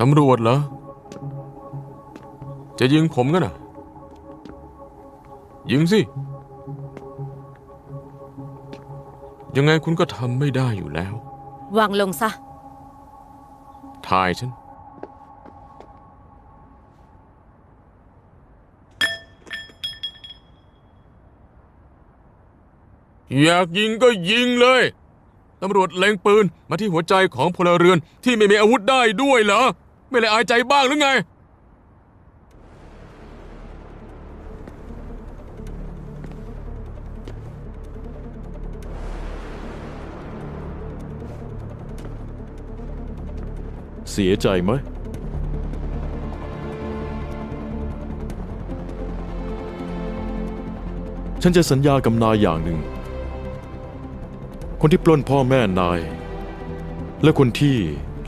ตำรวจเหรอ จะยิงผมกันน่ะ ยิงสิ ยังไงคุณก็ทำไม่ได้อยู่แล้ว วางลงซะทายฉัน อยากยิงก็ยิงเลย ตำรวจเล็งปืนมาที่หัวใจของพลเรือนที่ไม่มีอาวุธได้ด้วยเหรอ ไม่เลยอายใจบ้างหรือไง เสียใจไหม ฉันจะสัญญากับนายอย่างหนึ่ง คนที่ปล้นพ่อแม่นาย และคนที่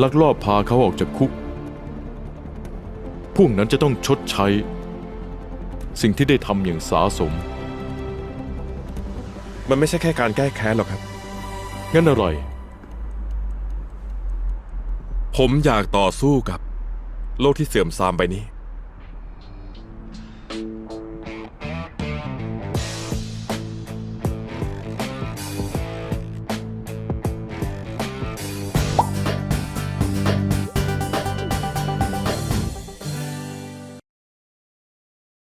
ลักลอบพาเขาออกจากคุก พวกนั้นจะต้องชดใช้ สิ่งที่ได้ทำอย่างสาสม มันไม่ใช่แค่การแก้แค้นหรอกครับ งั้นอะไร ผมอยากต่อสู้กับ โลกที่เสื่อมทรามไปนี้